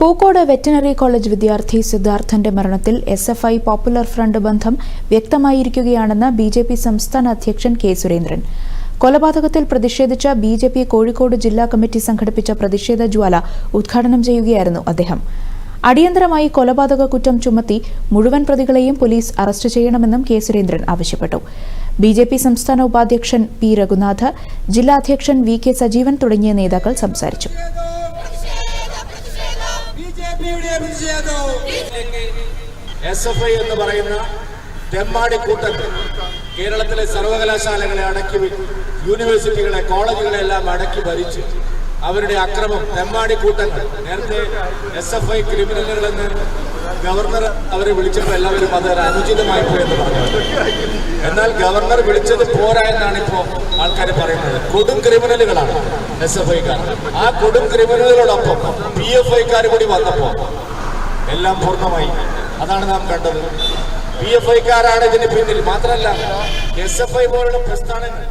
Pookode veterinary college വിദ്യാർത്ഥി സിദ്ധാർത്ഥന്റെ മരണത്തിൽ S F I popular front ബന്ധം വ്യക്തമായിരിക്കുകയാണെന്ന് ബി ജെ പി സംസ്ഥാന അധ്യക്ഷൻ കെ സുരേന്ദ്രൻ. കൊലപാതകത്തിൽ പ്രതിഷേധിച്ച ബി ജെ പി കോഴിക്കോട് ജില്ലാ കമ്മിറ്റി സംഘടിപ്പിച്ച പ്രതിഷേധ ജ്വാല ഉദ്ഘാടനം ചെയ്യുകയായിരുന്നു അദ്ദേഹം. അടിയന്തരമായി കൊലപാതക കുറ്റം ചുമത്തി മുഴുവൻ പ്രതികളെയും പോലീസ് അറസ്റ്റ് ചെയ്യണമെന്നും കെ സുരേന്ദ്രൻ ആവശ്യപ്പെട്ടു. ബി ജെ പി സംസ്ഥാന ഉപാധ്യക്ഷൻ പി രഘുനാഥ് ജില്ലാ അധ്യക്ഷൻ വി കെ സജീവൻ തുടങ്ങിയ നേതാക്കൾ സംസാരിച്ചു. എസ് എഫ് ഐ എന്ന് പറയുന്ന തെമ്മാടി കൂട്ടങ്ങൾ കേരളത്തിലെ സർവകലാശാലകളെ അടക്കി യൂണിവേഴ്സിറ്റികളെ കോളേജുകളെ എല്ലാം അടക്കി ഭരിച്ച്. അവരുടെ അക്രമം തെമ്മാടി കൂട്ടങ്ങൾ. നേരത്തെ എസ് എഫ് ഐ ക്രിമിനലുകളെന്ന് ഗവർണർ അവരെ വിളിച്ചപ്പോൾ എല്ലാവരും അത് അനുചിതമായി പോയെന്ന് പറഞ്ഞു. എന്നാൽ ഗവർണർ വിളിച്ചത് പോരാ എന്നാണ് ഇപ്പോൾ ആൾക്കാർ പറയുന്നത്. കൊടും ക്രിമിനലുകളാണ് എസ് എഫ് ഐക്കാർ ആ കൊടും ക്രിമിനലുകളോടൊപ്പം പി എഫ് ഐക്കാർ കൂടി വന്നപ്പോൾ എല്ലാം പൂർണമായി. അതാണ് നാം കണ്ടത്. പി എഫ് ഐക്കാരാണ് ഇതിന് പിന്നിൽ. മാത്രമല്ല എസ് എഫ് ഐ പോലുള്ള പ്രസ്ഥാനങ്ങൾ